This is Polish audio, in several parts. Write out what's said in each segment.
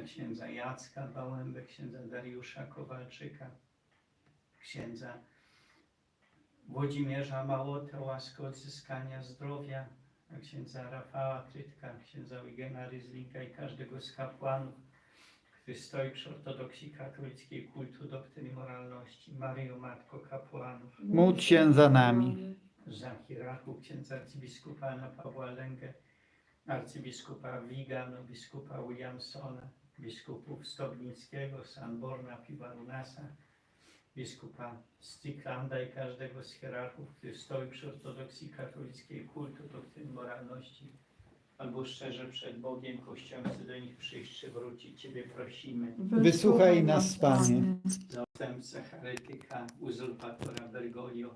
za księdza Jacka Bałębę, księdza Dariusza Kowalczyka, księdza Włodzimierza Małotę, łaskę odzyskania zdrowia, księdza Rafała Trytka, księdza Eugena Ryzlika i każdego z kapłanów, który stoi przy ortodoksji katolickiej kultu doktryny moralności. Maryjo, Matko Kapłanów, Módl się za nami. za hierarchów księdza arcybiskupa Anna Pawła Lęgę, arcybiskupa Wigano, biskupa Williamsona, biskupów Stobnickiego, Sanborna, Piwarunasa, biskupa Sticklanda i każdego z hierarchów, który stoi przy ortodoksji katolickiej kultu, doktryny moralności, albo szczerze przed Bogiem, Kościołem chce do nich przyjść czy wrócić. Ciebie prosimy. Wysłuchaj nas, Panie. Zastępca heretyka, uzurpatora Bergoglio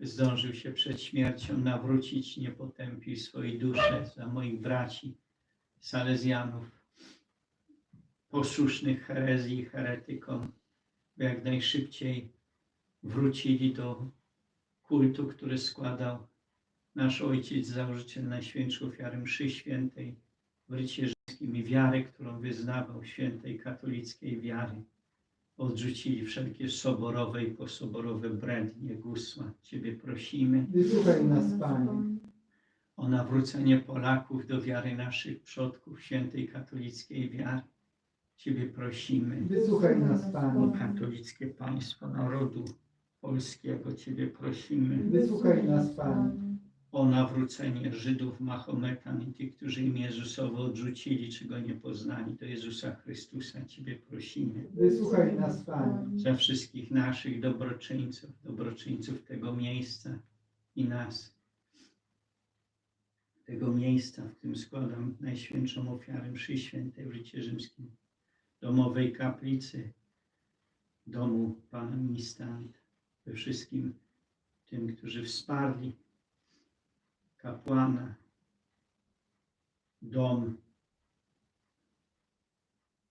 zdążył się przed śmiercią nawrócić, nie potępił swojej duszy za moich braci Salezjanów, posłusznych herezji i heretykom, by jak najszybciej wrócili do kultu, który składał nasz ojciec, założyciel Najświętszej Ofiary Mszy Świętej w rycie rzymskim i wiary, którą wyznawał świętej katolickiej wiary odrzucili wszelkie soborowe i posoborowe brednie, gusła. Ciebie prosimy Wysłuchaj nas, Panie. o nawrócenie Polaków do wiary naszych przodków, świętej katolickiej wiary. Ciebie prosimy Wysłuchaj nas, o Panie. katolickie państwo narodu polskiego. Ciebie prosimy Wysłuchaj nas, Panie. o nawrócenie Żydów, Mahometan i tych, którzy imię Jezusowe odrzucili, czy go nie poznali, do Jezusa Chrystusa. Ciebie prosimy. Wysłuchaj nas, Panie. za wszystkich naszych dobroczyńców, dobroczyńców tego miejsca i nas. Tego miejsca, w którym składam Najświętszą ofiarę mszy świętej w rycie rzymskim, domowej kaplicy, domu Pana Ministrant, we wszystkim tym, którzy wsparli kapłana, dom,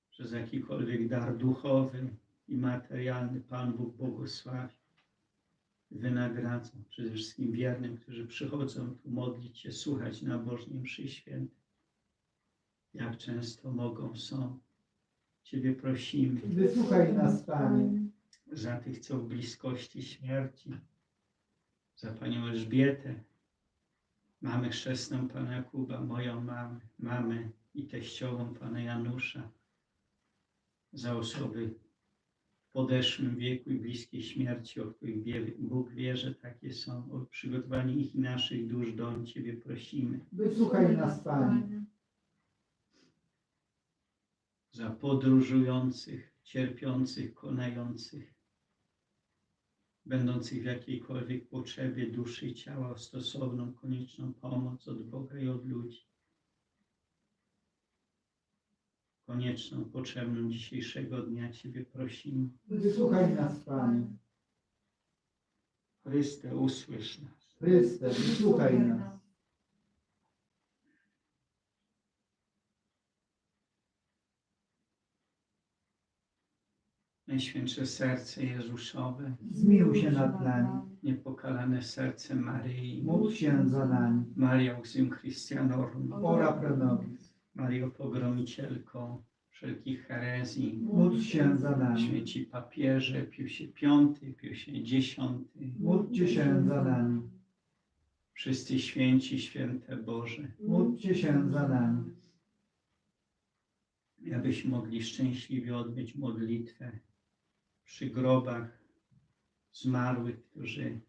przez jakikolwiek dar duchowy, i materialny Pan Bóg błogosławi, wynagradza przede wszystkim wiernym, którzy przychodzą tu modlić się, słuchać nabożnie mszy świętej. Jak często mogą, są. Ciebie prosimy. Wysłuchaj nas, Panie. za tych, co w bliskości śmierci, za Panią Elżbietę, mamę chrzestną Pana Jakuba, moją mamę, mamę i teściową Pana Janusza, za osoby w podeszłym wieku i bliskiej śmierci, o których Bóg wie, że takie są, o przygotowanie ich i naszych dusz do Ciebie prosimy, Wysłuchaj nas, Panie. Za podróżujących, cierpiących, konających, będących w jakiejkolwiek potrzebie duszy i ciała stosowną, konieczną pomoc od Boga i od ludzi. Konieczną, potrzebną dzisiejszego dnia Ciebie prosimy. Wysłuchaj nas, Panie. Chryste, usłysz nas. Chryste, wysłuchaj nas. Najświętsze serce Jezusowe, Zmiłuj się nad nami. niepokalane serce Maryi, Módl się za nami. Maria Auxilium Christianorum, Ora pro nobis. Mario Pogromicielko wszelkich herezji, Módl się za nami. święci papieże, Piusie V, Piusie X, Módlcie się za nami. wszyscy święci, święte Boże, Módlcie się za nami. abyśmy mogli szczęśliwie odbyć modlitwę przy grobach zmarłych, którzy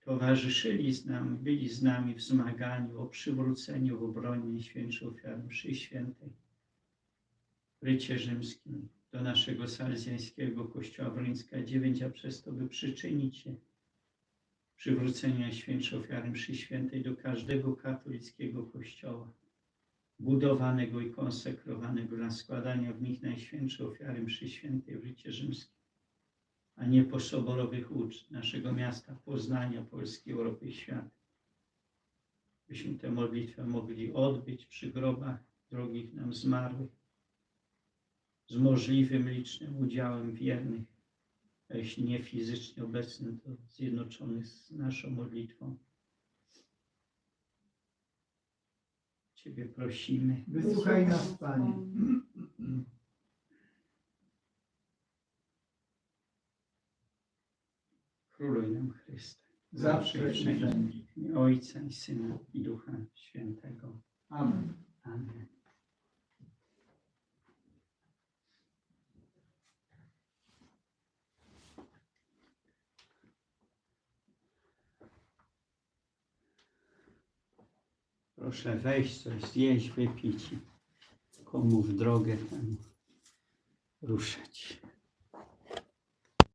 towarzyszyli z nami, byli z nami w zmaganiu o przywróceniu w obronie Najświętszej Ofiary Mszy Świętej w rycie rzymskim do naszego salezjańskiego kościoła Wrońska 9, a przez to by przyczynić się przywrócenia Najświętszej Ofiary Mszy Świętej do każdego katolickiego kościoła budowanego i konsekrowanego dla składania w nich Najświętszej Ofiary Mszy Świętej w rycie rzymskim, a nie po soborowych ucz naszego miasta, Poznania, Polski, Europy i świata. Byśmy tę modlitwę mogli odbyć przy grobach drogich nam zmarłych, z możliwym licznym udziałem wiernych, a jeśli nie fizycznie obecnych, to zjednoczonych z naszą modlitwą. Ciebie prosimy. Wysłuchaj nas, Panie. Króluj nam Chryste. Zawsze wszędzie. Ojca i Syna i Ducha Świętego. Amen. Amen. Proszę wejść, coś zjeść, wypić komu w drogę temu ruszać.